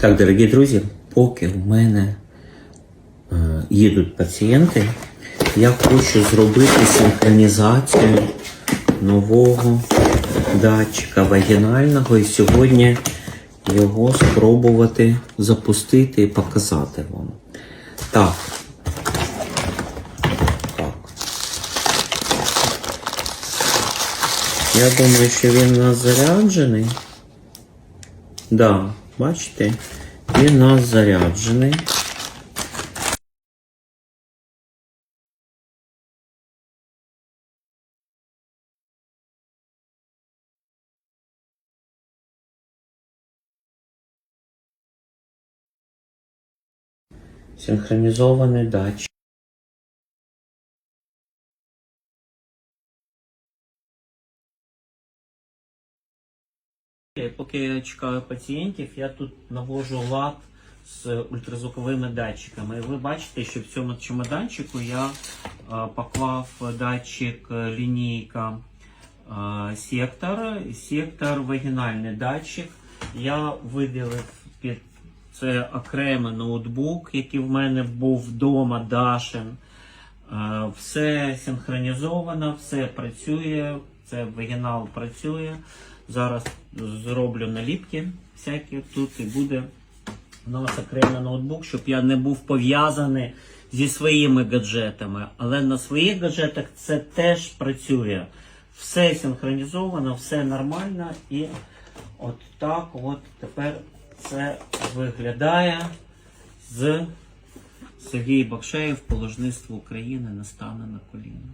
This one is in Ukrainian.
Так, дорогі друзі, поки в мене е, їдуть пацієнти, я хочу зробити синхронізацію нового датчика вагінального і сьогодні його спробувати запустити і показати вам. Так. Так. Я думаю, що він у нас заряджений. Да, бачите, він у нас заряджений. Синхронізований датчик. Поки я чекаю пацієнтів, я тут навожу лад з ультразвуковими датчиками. І ви бачите, що в цьому чемоданчику я е, поклав датчик е, лінійка е, сектор, сектор вагінальний датчик. Я виділив під це окремий ноутбук, який в мене був вдома Дашин. Все синхронізовано, все працює, це вагінал працює. Зараз зроблю наліпки всякі тут і буде у нас окремий ноутбук, щоб я не був пов'язаний зі своїми гаджетами. Але на своїх гаджетах це теж працює. Все синхронізовано, все нормально і от так от тепер це виглядає з Сергій Бакшеєв, положництво України не стане на коліна.